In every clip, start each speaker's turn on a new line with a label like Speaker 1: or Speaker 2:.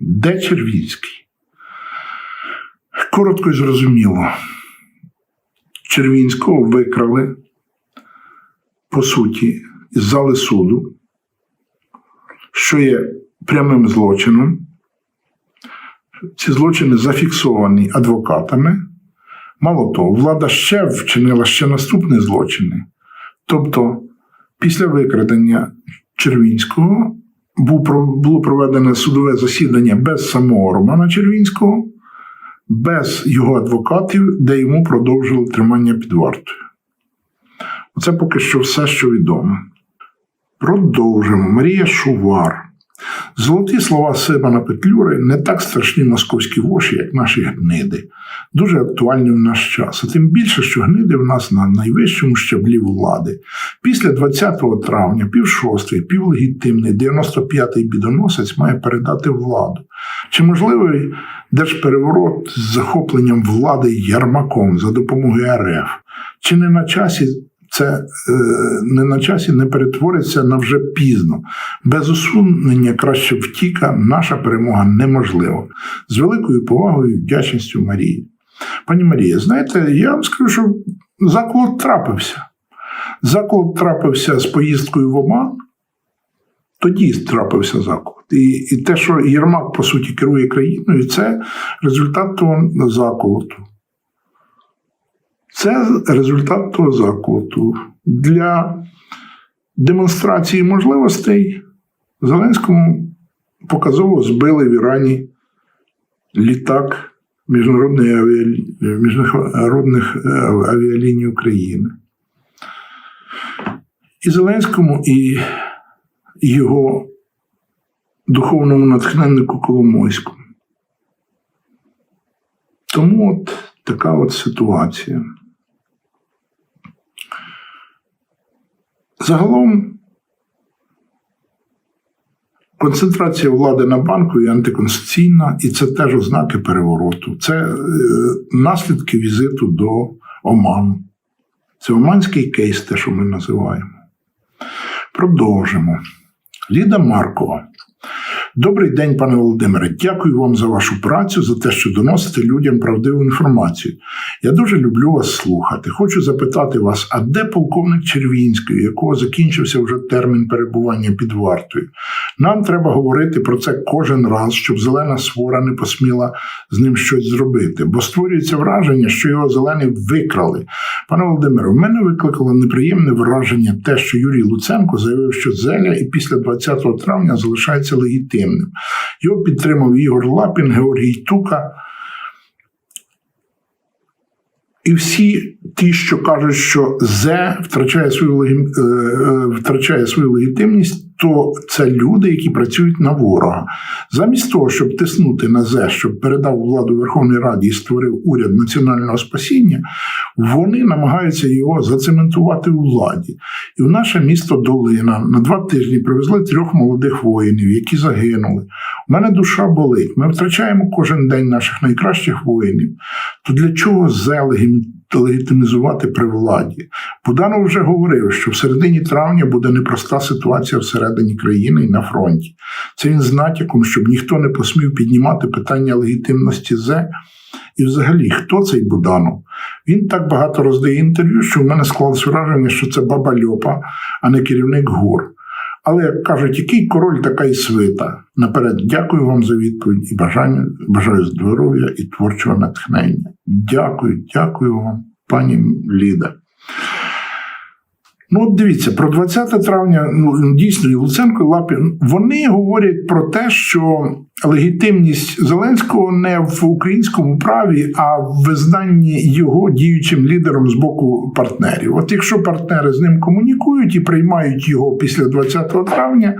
Speaker 1: Де Червінський? Коротко і зрозуміло. Червінського викрали, по суті, із зали суду, що є прямим злочином. Ці злочини зафіксовані адвокатами. Мало того, влада ще вчинила ще наступні злочини. Тобто, після викрадення Червінського було проведене судове засідання без самого Романа Червінського, без його адвокатів, де йому продовжили тримання під вартою. Оце поки що все, що відомо. Продовжимо. Марія Шувар. Золоті слова Симона Петлюри не так страшні московські воші, як наші гниди. Дуже актуальні в наш час. А тим більше, що гниди в нас на найвищому щаблі влади. Після 20 травня, пів шостий, півлегітимний, 95-й бідоносець має передати владу. Чи можливий держпереворот з захопленням влади Ярмаком за допомогою РФ? Чи не на часі це е, не на часі не перетвориться на вже пізно? Без усунення краще втіка, наша перемога неможлива. З великою повагою і вдячністю Марії. Пані Марія, знаєте, я вам скажу, що заколот трапився. Заколот трапився з поїздкою в Оман. Тоді трапився заколот. І, і те, що Єрмак, по суті, керує країною, це результат того заколоту. Це результат того заколоту. Для демонстрації можливостей Зеленському показово збили в Ірані літак міжнародної авіа... міжнародних е, авіаліній України. І Зеленському, і його духовному натхненнику Коломойському. Тому от така от ситуація. Загалом концентрація влади на банку є антиконституційна, і це теж ознаки перевороту. Це е, наслідки візиту до Оману. Це оманський кейс, те, що ми називаємо. Продовжимо. Ліда Маркова. Добрий день, пане Володимире. Дякую вам за вашу працю, за те, що доносите людям правдиву інформацію. Я дуже люблю вас слухати. Хочу запитати вас, а де полковник Червінський, у якого закінчився вже термін перебування під вартою? Нам треба говорити про це кожен раз, щоб зелена свора не посміла з ним щось зробити, бо створюється враження, що його зелені викрали. Пане Володимире, в мене викликало неприємне враження те, що Юрій Луценко заявив, що Зеля і після 20 травня залишається легітимним. Його підтримав Ігор Лапін, Георгій Тука. І всі ті, що кажуть, що зе втрачає свою, е, е, втрачає свою легітимність, то це люди, які працюють на ворога. Замість того, щоб тиснути на зе, щоб передав владу Верховній Раді і створив уряд національного спасіння, вони намагаються його зацементувати у владі. І в наше місто Долина на два тижні привезли трьох молодих воїнів, які загинули. У мене душа болить. Ми втрачаємо кожен день наших найкращих воїнів. То для чого зе легітимізувати при владі? Буданов вже говорив, що в середині травня буде непроста ситуація всередині країни і на фронті. Це він з натяком, щоб ніхто не посмів піднімати питання легітимності зе. І взагалі, хто цей Буданов? Він так багато роздає інтерв'ю, що в мене склалось враження, що це баба Льопа, а не керівник ГУР. Але як кажуть, який король, така й свита. Наперед дякую вам за відповідь і бажання, бажаю здоров'я і творчого натхнення. Дякую, дякую вам, пані Ліда. Ну, от дивіться, про 20 травня, ну дійсно, і Луценко і Лапін, вони говорять про те, що легітимність Зеленського не в українському праві, а в визнанні його діючим лідером з боку партнерів. От якщо партнери з ним комунікують і приймають його після 20 травня,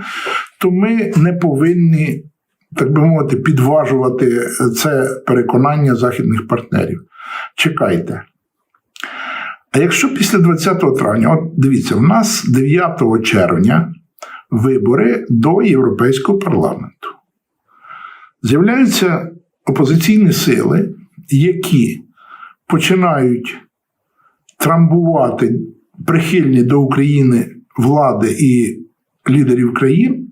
Speaker 1: то ми не повинні, так би мовити, підважувати це переконання західних партнерів. Чекайте. А якщо після 20 травня, от дивіться, у нас 9 червня вибори до Європейського парламенту. З'являються опозиційні сили, які починають трамбувати прихильні до України влади і лідерів країн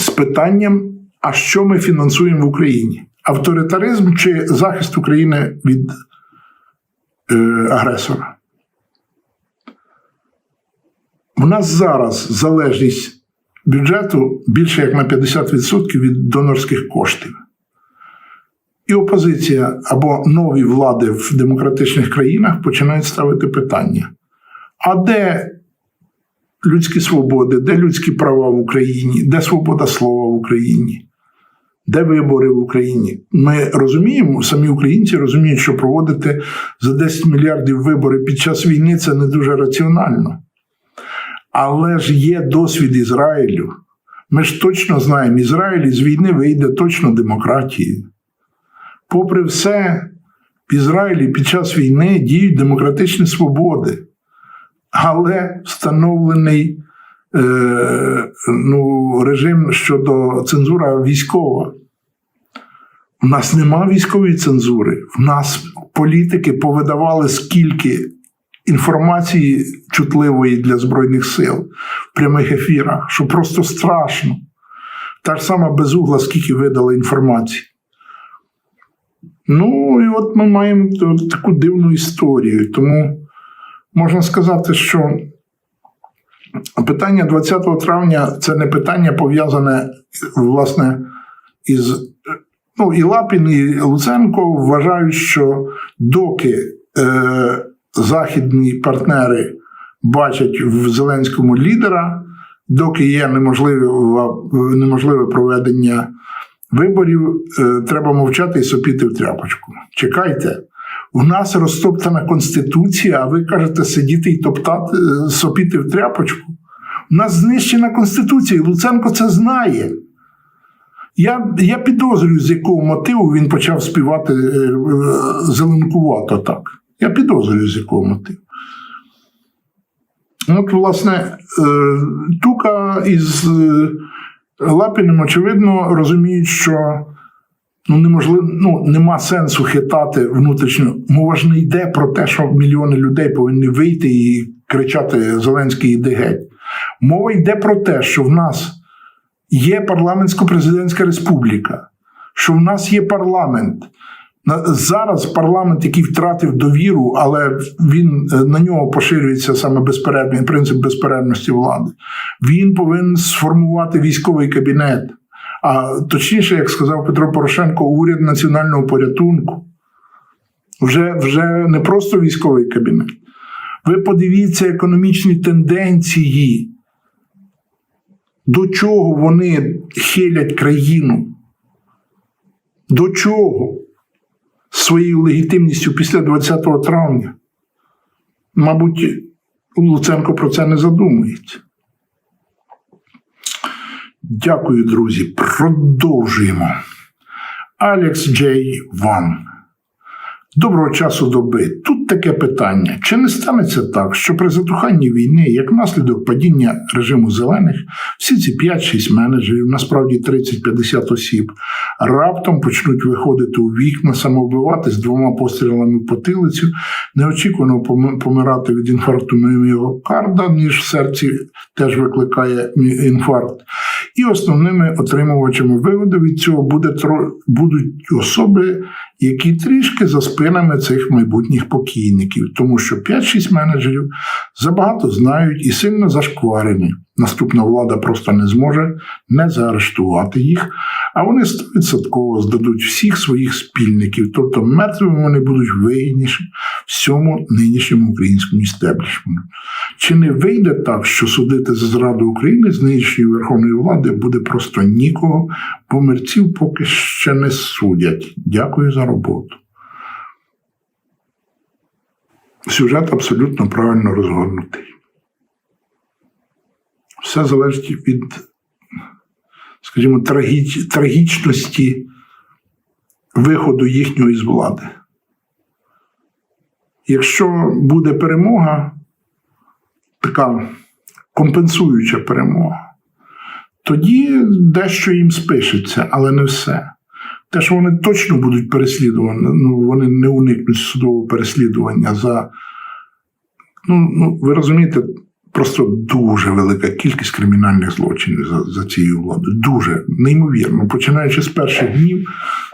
Speaker 1: з питанням А що ми фінансуємо в Україні? Авторитаризм чи захист України від е, агресора? У нас зараз залежність бюджету більше як на 50% від донорських коштів. І опозиція або нові влади в демократичних країнах починають ставити питання: а де людські свободи, де людські права в Україні, де свобода слова в Україні? Де вибори в Україні? Ми розуміємо, самі українці розуміють, що проводити за 10 мільярдів вибори під час війни це не дуже раціонально. Але ж є досвід Ізраїлю. Ми ж точно знаємо, Ізраїль з війни вийде точно демократією. Попри все, в Ізраїлі під час війни діють демократичні свободи, але встановлений е, ну, режим щодо цензура військова. У нас нема військової цензури. В нас політики повидавали скільки інформації чутливої для Збройних сил в прямих ефірах, що просто страшно. Та ж сама безугла, скільки видали інформації. Ну, і от ми маємо таку дивну історію. Тому можна сказати, що питання 20 травня це не питання пов'язане, власне, із. Ну, і Лапін, і Луценко вважають, що доки е, західні партнери бачать в Зеленському лідера, доки є неможливе, неможливе проведення виборів, е, треба мовчати і сопіти в тряпочку. Чекайте, у нас розтоптана конституція, а ви кажете сидіти і топтати, е, сопіти в тряпочку. У нас знищена конституція, і Луценко це знає. Я, я підозрюю, з якого мотиву він почав співати е, е, зеленкувато так. Я підозрюю, з якого мотиву. От, власне, Тука із Лапіним, очевидно, розуміють, що ну, неможливо, ну, нема сенсу хитати внутрішньо. Мова ж не йде про те, що мільйони людей повинні вийти і кричати Зеленський іди геть. Мова йде про те, що в нас є парламентсько-президентська республіка, що в нас є парламент. Зараз парламент, який втратив довіру, але він е, на нього поширюється саме безперервний принцип безперервності влади. Він повинен сформувати військовий кабінет. А точніше, як сказав Петро Порошенко, уряд національного порятунку. Вже, вже не просто військовий кабінет. Ви подивіться економічні тенденції, до чого вони хилять країну. До чого? Своєю легітимністю після 20 травня. Мабуть, Луценко про це не задумується. Дякую, друзі. Продовжуємо. Алекс Джей Ван. Доброго часу доби. Тут таке питання: чи не станеться так, що при затуханні війни, як наслідок падіння режиму зелених, всі ці 5-6 менеджерів, насправді 30-50 осіб, раптом почнуть виходити у вікна, самовбивати з двома пострілами в потилицю, неочікувано помирати від інфаркту міокарда, ніж в серці теж викликає інфаркт. І основними отримувачами вигоди від цього буде будуть особи, які трішки за спинами цих майбутніх покійників, тому що 5-6 менеджерів забагато знають і сильно зашкварені. Наступна влада просто не зможе не заарештувати їх, а вони 100% здадуть всіх своїх спільників, тобто мертвими вони будуть вигідніші всьому нинішньому українському істеблішменту. Чи не вийде так, що судити за зраду України з нинішньої верховної влади буде просто нікого, бо мерців поки ще не судять. Дякую за роботу. Сюжет абсолютно правильно розгорнутий. Все залежить від, скажімо, трагіч, трагічності виходу їхнього із влади. Якщо буде перемога, така компенсуюча перемога, тоді дещо їм спишеться, але не все. Те, що вони точно будуть переслідувані, ну вони не уникнуть судового переслідування за. Ну, ну ви розумієте, просто дуже велика кількість кримінальних злочинів за, за цією владою. Дуже неймовірно. Починаючи з перших днів,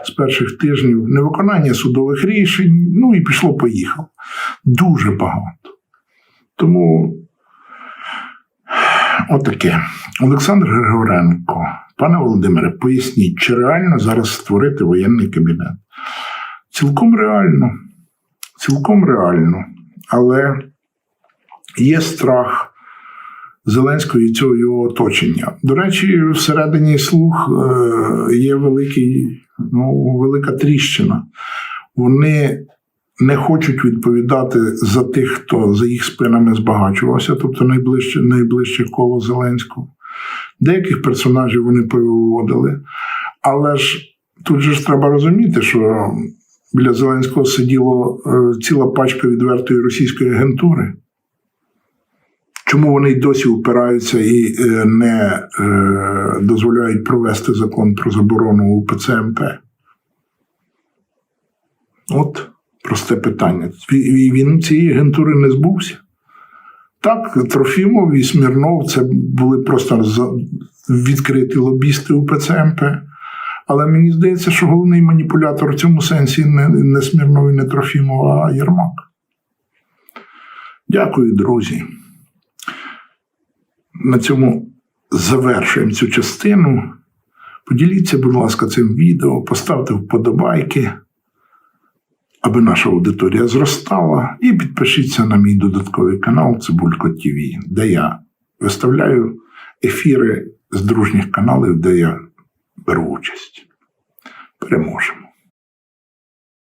Speaker 1: з перших тижнів, невиконання судових рішень, ну і пішло-поїхало. Дуже багато. Тому отаке. Олександр Григоренко, пане Володимире, поясніть, чи реально зараз створити воєнний кабінет? Цілком реально. Цілком реально. Але є страх Зеленського і цього його оточення. До речі, всередині слуг е, є великий, ну, велика тріщина. Вони не хочуть відповідати за тих, хто за їх спинами збагачувався, тобто найближче, найближче коло Зеленського. Деяких персонажів вони повиводили. Але ж тут же ж треба розуміти, що біля Зеленського сиділо е, ціла пачка відвертої російської агентури. Чому вони досі упираються і е, не е, дозволяють провести закон про заборону УПЦ МП? От просте питання. Він цієї агентури не збувся. Так, Трофімов і Смірнов це були просто відкриті лобісти УПЦ МП. Але мені здається, що головний маніпулятор в цьому сенсі не, не Смірнов і не Трофімов, а Єрмак. Дякую, друзі. На цьому завершуємо цю частину. Поділіться, будь ласка, цим відео, поставте вподобайки, аби наша аудиторія зростала. І підпишіться на мій додатковий канал Цибулько ТВ, де я виставляю ефіри з дружніх каналів, де я беру участь. Переможемо.